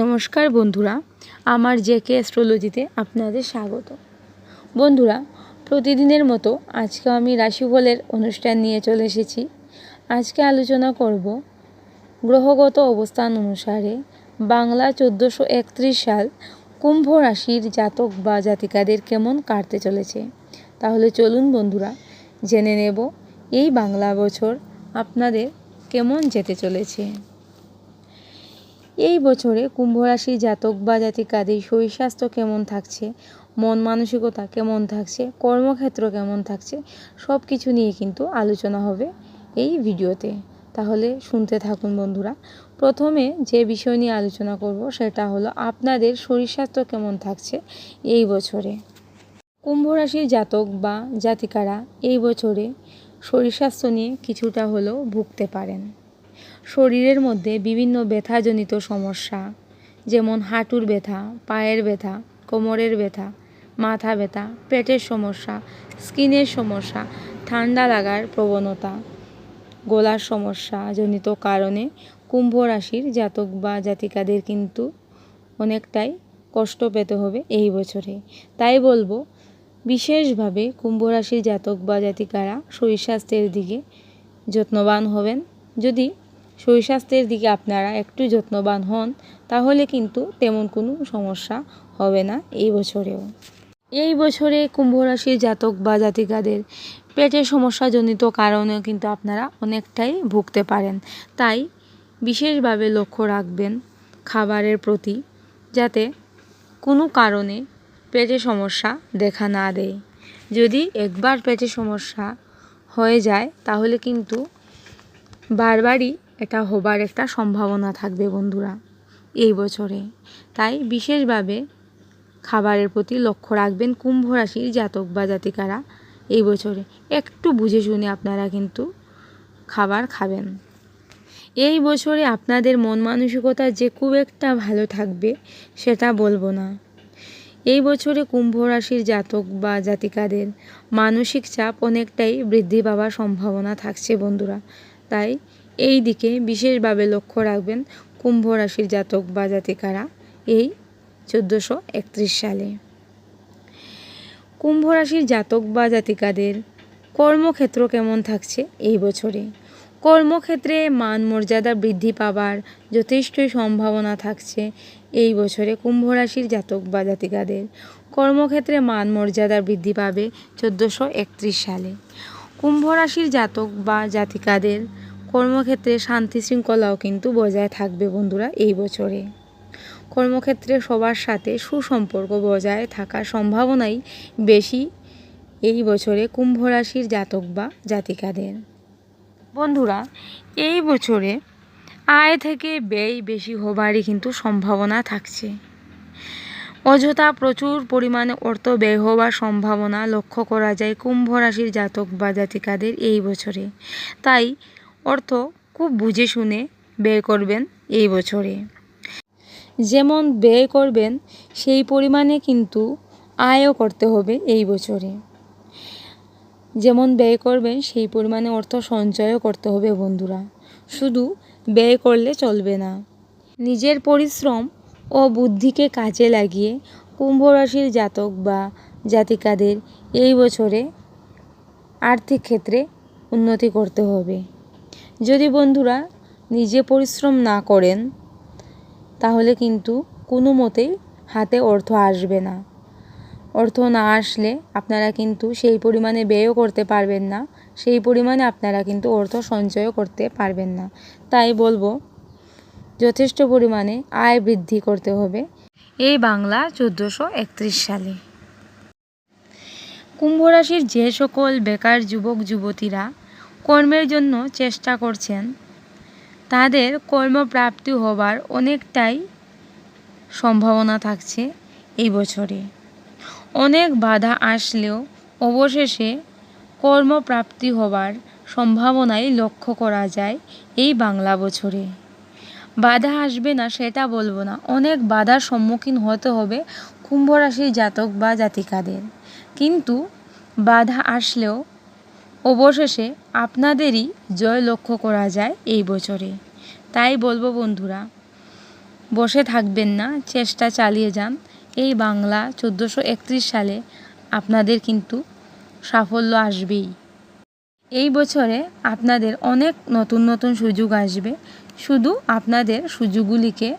নমস্কার বন্ধুরা, আমার জেকে অ্যাস্ট্রোলজিতে আপনাদের স্বাগত। বন্ধুরা, প্রতিদিনের মতো আজকে আমি রাশিফলের অনুষ্ঠান নিয়ে চলে এসেছি। আজকে আলোচনা করব গ্রহগত অবস্থান অনুসারে বাংলা চোদ্দোশো একত্রিশ সাল কুম্ভ রাশির জাতক বা জাতিকাদের কেমন কাটতে চলেছে। তাহলে চলুন বন্ধুরা, জেনে নেব এই বাংলা বছর আপনাদের কেমন যেতে চলেছে। এই বছরে কুম্ভ রাশির জাতক বা জাতিকাদের শরীর স্বাস্থ্য কেমন থাকছে? মন মানসিকতা কেমন থাকছে? কর্মক্ষেত্র কেমন থাকছে? সব কিছু নিয়ে কিন্তু আলোচনা হবে এই ভিডিওতে। তাহলে শুনতে থাকুন বন্ধুরা। প্রথমে যে বিষয় নিয়ে আলোচনা করব সেটা হলো আপনাদের শরীর স্বাস্থ্য কেমন থাকছে এই বছরে? কুম্ভ রাশির জাতক বা জাতিকারা এই বছরে শরীর স্বাস্থ্য নিয়ে কিছুটা হলেও ভুগতে পারেন। শরীরের মধ্যে বিভিন্ন ব্যথাজনিত সমস্যা, যেমন হাঁটুর ব্যথা, পায়ের ব্যথা, কোমরের ব্যথা, মাথা ব্যথা, পেটের সমস্যা, স্কিনের সমস্যা, ঠান্ডা লাগার প্রবণতা, গলার সমস্যা জনিত কারণে কুম্ভ রাশির জাতক বা জাতিকাদের কিন্তু অনেকটাই কষ্ট পেতে হবে এই বছরে। তাই বলব, বিশেষভাবে কুম্ভ রাশির জাতক বা জাতিকারা শরীর স্বাস্থ্যের দিকে যত্নবান হবেন। যদি শরীর স্বাস্থ্যের দিকে আপনারা একটু যত্নবান হন, তাহলে কিন্তু তেমন কোনো সমস্যা হবে না এই বছরেও। এই বছরে কুম্ভ রাশির জাতক বা জাতিকাদের পেটের সমস্যাজনিত কারণেও কিন্তু আপনারা অনেকটাই ভুগতে পারেন। তাই বিশেষভাবে লক্ষ্য রাখবেন খাবারের প্রতি, যাতে কোনো কারণে পেটে সমস্যা দেখা না দেয়। যদি একবার পেটে সমস্যা হয়ে যায়, তাহলে কিন্তু বারবারই এটা হবার একটা সম্ভাবনা থাকবে বন্ধুরা, এই বছরে। তাই বিশেষভাবে খাবারের প্রতি লক্ষ্য রাখবেন কুম্ভ রাশির জাতক বা জাতিকারা এই বছরে। একটু বুঝে শুনে আপনারা কিন্তু খাবার খাবেন। এই বছরে আপনাদের মন মানসিকতা যে খুব একটা ভালো থাকবে সেটা বলব না। এই বছরে কুম্ভ রাশির জাতক বা জাতিকাদের মানসিক চাপ অনেকটাই বৃদ্ধি পাওয়ার সম্ভাবনা থাকছে বন্ধুরা। তাই এই দিকে বিশেষভাবে লক্ষ্য রাখবেন কুম্ভ রাশির জাতক বা জাতিকারা এই চোদ্দোশো সালে। কুম্ভ রাশির জাতক বা জাতিকাদের কর্মক্ষেত্র কেমন থাকছে এই বছরে? কর্মক্ষেত্রে মান মর্যাদা বৃদ্ধি পাবার যথেষ্টই সম্ভাবনা থাকছে এই বছরে কুম্ভ রাশির জাতক বা জাতিকাদের। কর্মক্ষেত্রে মান মর্যাদা বৃদ্ধি পাবে চোদ্দোশো সালে। কুম্ভ রাশির জাতক বা জাতিকাদের কর্মক্ষেত্রে শান্তি শৃঙ্খলাও কিন্তু বজায় থাকবে বন্ধুরা এই বছরে। কর্মক্ষেত্রে সবার সাথে সুসম্পর্ক বজায় থাকার সম্ভাবনাই বেশি এই বছরে কুম্ভ রাশির জাতক বা জাতিকাদের। বন্ধুরা, এই বছরে আয় থেকে ব্যয় বেশি হবারই কিন্তু সম্ভাবনা থাকছে। অযথা প্রচুর পরিমাণে অর্থ ব্যয় হওয়ার সম্ভাবনা লক্ষ্য করা যায় কুম্ভ রাশির জাতক বা জাতিকাদের এই বছরে। তাই অর্থ খুব বুঝে শুনে ব্যয় করবেন এই বছরে। যেমন ব্যয় করবেন, সেই পরিমাণে কিন্তু আয়ও করতে হবে এই বছরে। যেমন ব্যয় করবেন, সেই পরিমাণে অর্থ সঞ্চয়ও করতে হবে বন্ধুরা। শুধু ব্যয় করলে চলবে না। নিজের পরিশ্রম ও বুদ্ধিকে কাজে লাগিয়ে কুম্ভ রাশির জাতক বা জাতিকাদের এই বছরে আর্থিক ক্ষেত্রে উন্নতি করতে হবে। যদি বন্ধুরা নিজে পরিশ্রম না করেন, তাহলে কিন্তু কোনো মতেই হাতে অর্থ আসবে না। অর্থ না আসলে আপনারা কিন্তু সেই পরিমাণে ব্যয়ও করতে পারবেন না, সেই পরিমাণে আপনারা কিন্তু অর্থ সঞ্চয়ও করতে পারবেন না। তাই বলব, যথেষ্ট পরিমাণে আয় বৃদ্ধি করতে হবে। এই বাংলা চোদ্দোশো একত্রিশ সালে। কুম্ভ রাশির যে সকল বেকার যুবক, যুবতীরা কর্মের জন্য চেষ্টা করছেন। তাদের কর্মপ্রাপ্তি হবার অনেকটাই সম্ভাবনা থাকছে এই বছরে। অনেক বাধা আসলেও অবশেষে কর্মপ্রাপ্তি হবার সম্ভাবনাই লক্ষ্য করা যায় এই বাংলা বছরে। বাধা আসবে না সেটা বলব না, অনেক বাধার সম্মুখীন হতে হবে কুম্ভ রাশির জাতক বা জাতিকাদের। কিন্তু বাধা আসলেও অবশেষে আপনাদেরই জয় লক্ষ্য করা যায় এই বছরে। তাই বলব বন্ধুরা, বসে থাকবেন না, চেষ্টা চালিয়ে যান। এই বাংলা চোদ্দোশো সালে আপনাদের কিন্তু সাফল্য আসবেই। এই বছরে আপনাদের অনেক নতুন নতুন সুযোগ আসবে। শুধু আপনাদের সুযোগগুলিকে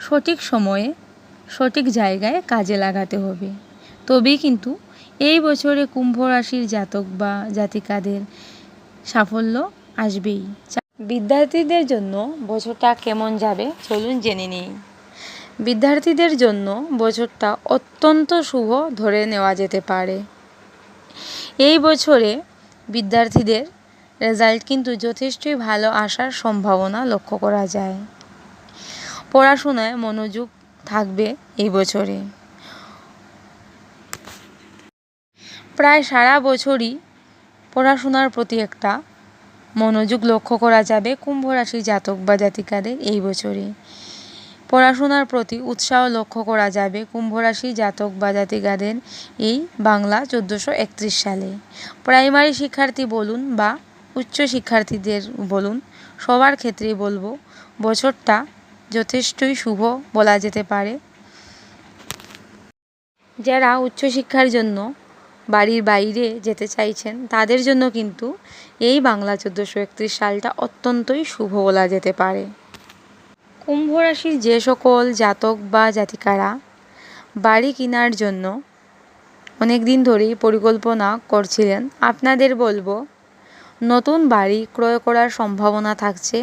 সঠিক সময়ে, সঠিক জায়গায় কাজে লাগাতে হবে। তবেই কিন্তু এই বছরে কুম্ভ রাশির জাতক বা জাতিকাদের সাফল্য আসবেই। বিদ্যার্থীদের জন্য বছরটা কেমন যাবে চলুন জেনে নিই। বিদ্যার্থীদের জন্য বছরটা অত্যন্ত শুভ ধরে নেওয়া যেতে পারে। এই বছরে বিদ্যার্থীদের রেজাল্ট কিন্তু যথেষ্টই ভালো আসার সম্ভাবনা লক্ষ্য করা যায়। পড়াশোনায় মনোযোগ থাকবে এই বছরে। প্রায় সারা বছরই পড়াশোনার প্রতি একটা মনোযোগ লক্ষ্য করা যাবে কুম্ভ রাশির জাতক বা জাতিকাদের এই বছরে। পড়াশোনার প্রতি উৎসাহ লক্ষ্য করা যাবে কুম্ভ রাশি জাতক বা জাতিকাদের এই বাংলা চোদ্দোশো একত্রিশ সালে। প্রাইমারি শিক্ষার্থী বলুন বা উচ্চ শিক্ষার্থীদের বলুন, সবার ক্ষেত্রেই বলব, বছরটা যথেষ্টই শুভ বলা যেতে পারে। যারা উচ্চশিক্ষার জন্য বাড়ির বাইরে যেতে চাইছেন, তাদের জন্য কিন্তু এই বাংলা চোদ্দোশো একত্রিশ সালটা অত্যন্তই শুভ বলা যেতে পারে। কুম্ভ রাশির যে সকল জাতক বা জাতিকারা বাড়ি কেনার জন্য অনেক দিন ধরেই পরিকল্পনা করছিলেন, আপনাদের বলব নতুন বাড়ি ক্রয় করার সম্ভাবনা থাকছে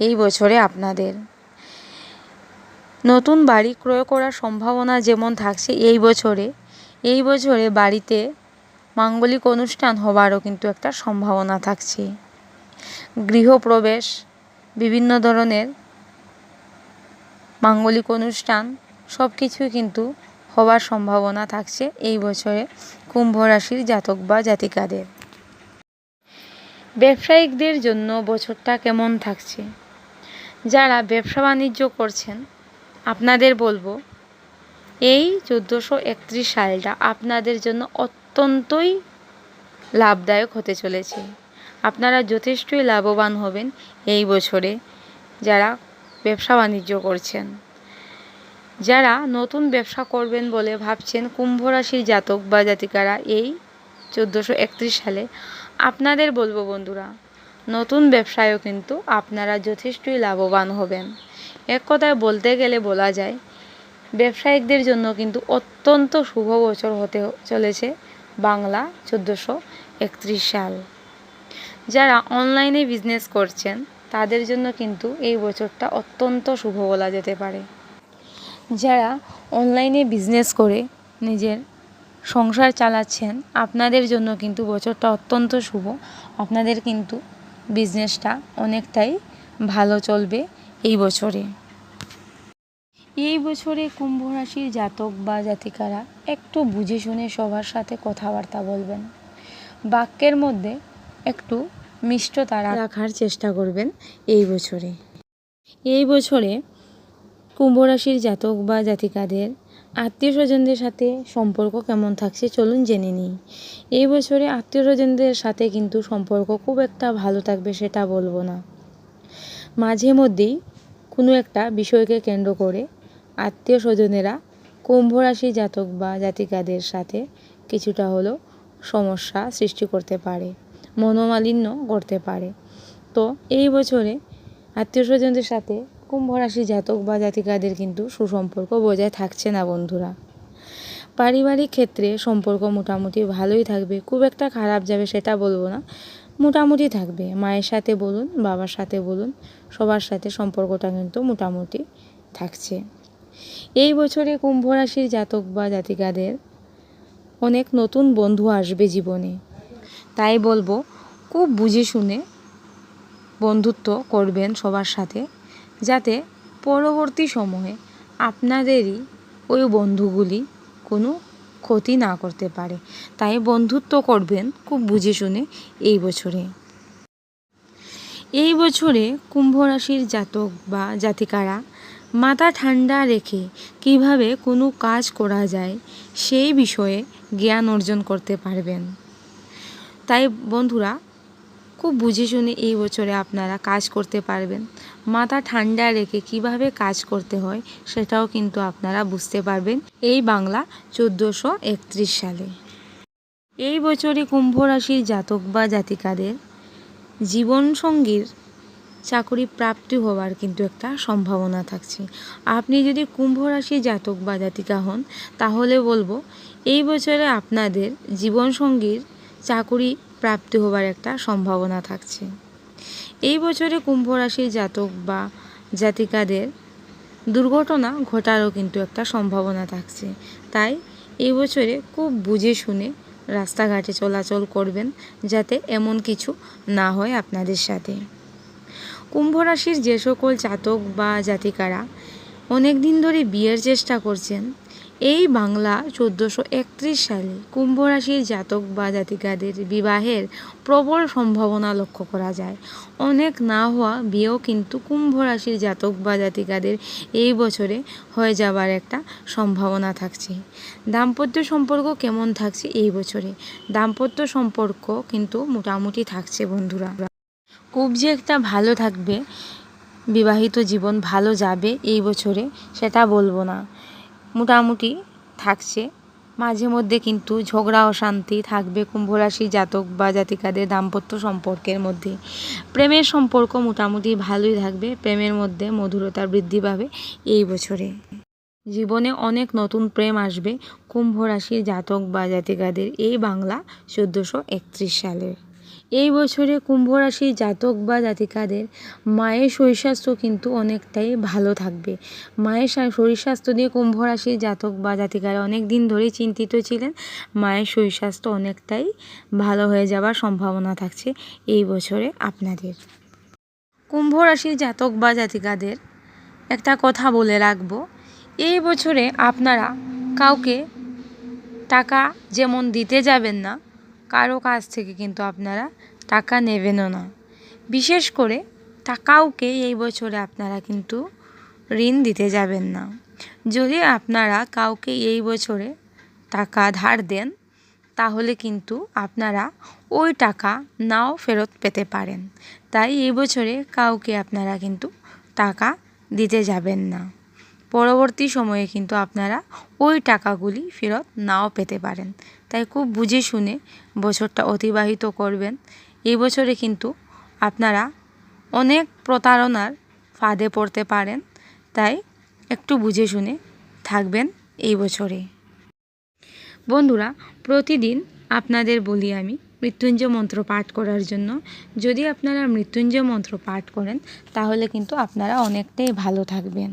এই বছরে আপনাদের। নতুন বাড়ি ক্রয় করার সম্ভাবনা যেমন থাকছে এই বছরে এই বছরে বাড়িতে মাঙ্গলিক অনুষ্ঠান হবারও কিন্তু একটা সম্ভাবনা থাকছে। গৃহপ্রবেশ, বিভিন্ন ধরনের মাঙ্গলিক অনুষ্ঠান সব কিছুই কিন্তু হওয়ার সম্ভাবনা থাকছে এই বছরে কুম্ভ রাশির জাতক বা জাতিকাদের। ব্যবসায়িকদের জন্য বছরটা কেমন থাকছে? যারা ব্যবসা বাণিজ্য করছেন, আপনাদের বলব, এই চোদ্দোশো একত্রিশ সালটা আপনাদের জন্য অত্যন্তই লাভদায়ক হতে চলেছে। আপনারা যথেষ্টই লাভবান হবেন এই বছরে যারা ব্যবসা বাণিজ্য করছেন। যারা নতুন ব্যবসা করবেন বলে ভাবছেন কুম্ভ রাশির জাতক বা জাতিকারা এই চোদ্দোশো সালে, আপনাদের বলব বন্ধুরা, নতুন ব্যবসায়ও কিন্তু আপনারা যথেষ্টই লাভবান হবেন। এক কথায় বলতে গেলে বলা যায়, ব্যবসায়িকদের জন্য কিন্তু অত্যন্ত শুভ বছর হতে চলেছে। বাংলা চোদ্দোশো একত্রিশ সাল। যারা অনলাইনে বিজনেস করছেন, তাদের জন্য কিন্তু এই বছরটা অত্যন্ত শুভ বলা যেতে পারে। যারা অনলাইনে বিজনেস করে, নিজের সংসার চালাচ্ছেন, আপনাদের জন্য কিন্তু বছরটা অত্যন্ত শুভ। আপনাদের কিন্তু বিজনেসটা অনেকটাই ভালো চলবে এই বছরে। এই বছরে কুম্ভ রাশির জাতক বা জাতিকারা একটু বুঝে শুনে সবার সাথে কথাবার্তা বলবেন। বাক্যের মধ্যে একটু মিষ্টতা রাখার চেষ্টা করবেন এই বছরে। এই বছরে কুম্ভ রাশির জাতক বা জাতিকাদের আত্মীয় স্বজনদের সাথে সম্পর্ক কেমন থাকছে চলুন জেনে নিই। এই বছরে আত্মীয় স্বজনদের সাথে কিন্তু সম্পর্ক খুব একটা ভালো থাকবে সেটা বলব না। মাঝে মধ্যেই কোনো একটা বিষয়কে কেন্দ্র করে আত্মীয় স্বজনেরা কুম্ভ রাশি জাতক বা জাতিকাদের সাথে কিছুটা হলো সমস্যা সৃষ্টি করতে পারে, মনোমালিন্য করতে পারে। তো এই বছরে আত্মীয় স্বজনদের সাথে কুম্ভ রাশি জাতক বা জাতিকাদের কিন্তু সুসম্পর্ক বজায় থাকছে না বন্ধুরা। পারিবারিক ক্ষেত্রে সম্পর্ক মোটামুটি ভালোই থাকবে, খুব একটা খারাপ যাবে সেটা বলব না, মোটামুটি থাকবে। মায়ের সাথে বলুন, বাবার সাথে বলুন, সবার সাথে সম্পর্কটা কিন্তু মোটামুটি থাকছে। এই বছরে কুম্ভ রাশির জাতক বা জাতিকাদের অনেক নতুন বন্ধু আসবে জীবনে। তাই বলব, খুব বুঝে শুনে বন্ধুত্ব করবেন সবার সাথে, যাতে পরবর্তী সময়ে আপনাদেরই ওই বন্ধুগুলি কোনো ক্ষতি না করতে পারে। তাই বন্ধুত্ব করবেন খুব বুঝে শুনে এই বছরে। এই বছরে কুম্ভ রাশির জাতক বা জাতিকারা মাথা ঠান্ডা রেখে কীভাবে কোনো কাজ করা যায়, সেই বিষয়ে জ্ঞান অর্জন করতে পারবেন। তাই বন্ধুরা, খুব বুঝে শুনে এই বছরে আপনারা কাজ করতে পারবেন। মাথা ঠান্ডা রেখে কীভাবে কাজ করতে হয়, সেটাও কিন্তু আপনারা বুঝতে পারবেন এই বাংলা চোদ্দোশো একত্রিশ সালে। এই বছরে কুম্ভ রাশির জাতক বা জাতিকাদের জীবনসঙ্গীর চাকরি প্রাপ্তি হওয়ার কিন্তু একটা সম্ভাবনা থাকছে। আপনি যদি কুম্ভ রাশির জাতক বা জাতিকা হন, তাহলে বলব, এই বছরে আপনাদের জীবনসঙ্গীর চাকরি প্রাপ্তি হবার একটা সম্ভাবনা থাকছে। এই বছরে কুম্ভ রাশির জাতক বা জাতিকাদের দুর্ঘটনা ঘটারও কিন্তু একটা সম্ভাবনা থাকছে। তাই এই বছরে খুব বুঝে শুনে রাস্তাঘাটে চলাচল করবেন, যাতে এমন কিছু না হয় আপনাদের সাথে। কুম্ভ রাশির যে সকল জাতক বা জাতিকারা অনেক দিন ধরে বিয়ের চেষ্টা করছেন, এই বাংলা চোদ্দোশো একত্রিশ সালে কুম্ভ রাশির জাতক বা জাতিকাদের বিবাহের প্রবল সম্ভাবনা লক্ষ্য করা যায়। অনেক না হওয়া বিয়েও কিন্তু কুম্ভ রাশির জাতক বা জাতিকাদের এই বছরে হয়ে যাবার একটা সম্ভাবনা থাকছে। দাম্পত্য সম্পর্ক কেমন থাকছে এই বছরে? দাম্পত্য সম্পর্ক কিন্তু মোটামুটি থাকছে বন্ধুরা। খুব যে একটা ভালো থাকবে, বিবাহিত জীবন ভালো যাবে এই বছরে সেটা বলব না। মোটামুটি থাকছে। মাঝে মধ্যে কিন্তু ঝগড়া, অশান্তি থাকবে কুম্ভরাশি জাতক বা জাতিকাদের দাম্পত্য সম্পর্কের মধ্যে। প্রেমের সম্পর্ক মোটামুটি ভালোই থাকবে, প্রেমের মধ্যে মধুরতা বৃদ্ধি পাবে এই বছরে। জীবনে অনেক নতুন প্রেম আসবে কুম্ভ রাশির জাতক বা জাতিকাদের, এই বাংলা চোদ্দোশো একত্রিশ সালের। এই বছরে কুম্ভ রাশির জাতক বা জাতিকাদের মায়ের শরীর স্বাস্থ্য কিন্তু অনেকটাই ভালো থাকবে। মায়ের শরীর স্বাস্থ্য নিয়ে কুম্ভ রাশির জাতক বা জাতিকারা অনেক দিন ধরেই চিন্তিত ছিলেন। মায়ের শরীর স্বাস্থ্য অনেকটাই ভালো হয়ে যাওয়ার সম্ভাবনা থাকছে এই বছরে আপনাদের। কুম্ভ রাশির জাতক বা জাতিকাদের একটা কথা বলে রাখব। এই বছরে আপনারা কাউকে টাকা যেমন দিতে যাবেন না কারও কাছ থেকে কিন্তু আপনারা টাকা নেবেনও না। বিশেষ করে কাউকে এই বছরে আপনারা কিন্তু ঋণ দিতে যাবেন না। যদি আপনারা কাউকে এই বছরে টাকা ধার দেন, তাহলে কিন্তু আপনারা ওই টাকা নাও ফেরত পেতে পারেন। তাই এই বছরে কাউকে আপনারা কিন্তু টাকা দিতে যাবেন না। পরবর্তী সময়ে কিন্তু আপনারা ওই টাকাগুলি ফেরত নাও পেতে পারেন। তাই খুব বুঝে শুনে বছরটা অতিবাহিত করবেন। এই বছরে কিন্তু আপনারা অনেক প্রতারণার ফাঁদে পড়তে পারেন। তাই একটু বুঝে শুনে থাকবেন এই বছরে। বন্ধুরা, প্রতিদিন আপনাদের বলি আমি মৃত্যুঞ্জয় মন্ত্র পাঠ করার জন্য। যদি আপনারা মৃত্যুঞ্জয় মন্ত্র পাঠ করেন, তাহলে কিন্তু আপনারা অনেকটাই ভালো থাকবেন।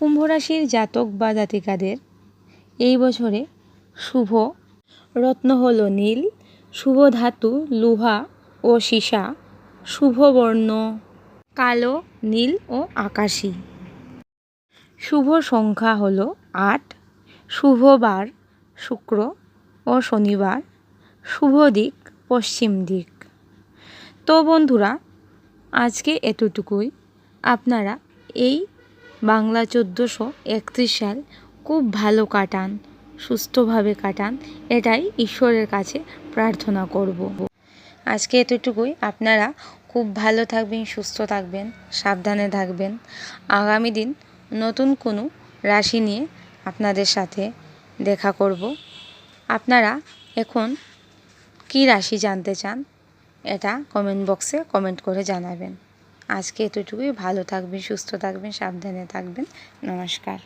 কুম্ভ রাশির জাতক বা জাতিকাদের এই বছরে শুভ রত্ন হল নীল, শুভ ধাতু লোহা ও সীসা, শুভ বর্ণ কালো, নীল ও আকাশী। শুভ সংখ্যা হল আট শুভবার শুক্র ও শনিবার, শুভ দিক পশ্চিম দিক। তো বন্ধুরা, আজকে এতটুকুই। আপনারা এই বাংলা চোদ্দোশো একত্রিশ সাল খুব ভালো কাটান, সুস্থভাবে কাটান, এটাই ঈশ্বরের কাছে প্রার্থনা করব। আজকে এতটুকুই। আপনারা খুব ভালো থাকবেন, সুস্থ থাকবেন, সাবধানে থাকবেন। আগামী দিন নতুন কোনো রাশি নিয়ে আপনাদের সাথে দেখা করব। আপনারা এখন কী রাশি জানতে চান, এটা কমেন্ট বক্সে কমেন্ট করে জানাবেন। আজকে এতটুকুই। ভালো থাকবেন সুস্থ থাকবেন সাবধানে থাকবেন। নমস্কার।